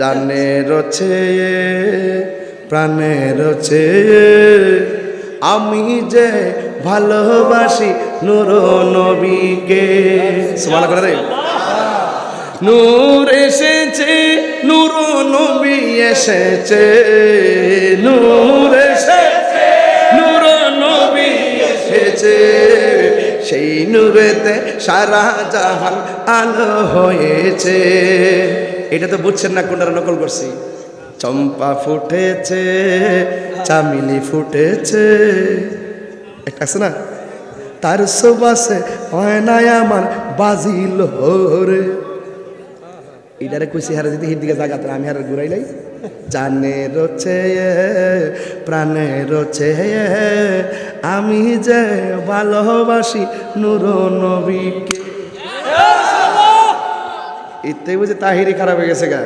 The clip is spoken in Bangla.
জানের চেয়ে প্রাণের চেয়ে আমি যে ভালোবাসি নূর নবীকে। সুবহান করে রে নূর এসেছে, নূর নবী এসেছে। নূর এসেছে, নূর নবী এসেছে। সেই নূরেতে সারা জাহান আলো হয়েছে। এটা তো বুঝছেন না কোনটা নকল করছি। চম্পা ফুটেছে, চামিলি ফুটেছে। আছে না? তার সুবাসে হয় না আমার বাজিল রে এটারে কইছি, হারে যদি হিদিকে জাগাতে আমি হারে ঘুরাইলাই জানে রচে প্রাণে রচে আমি যে ভালোবাসি নূর নবীকে এতে বুঝে তাহিরি খারাপ হয়ে গেছে গা।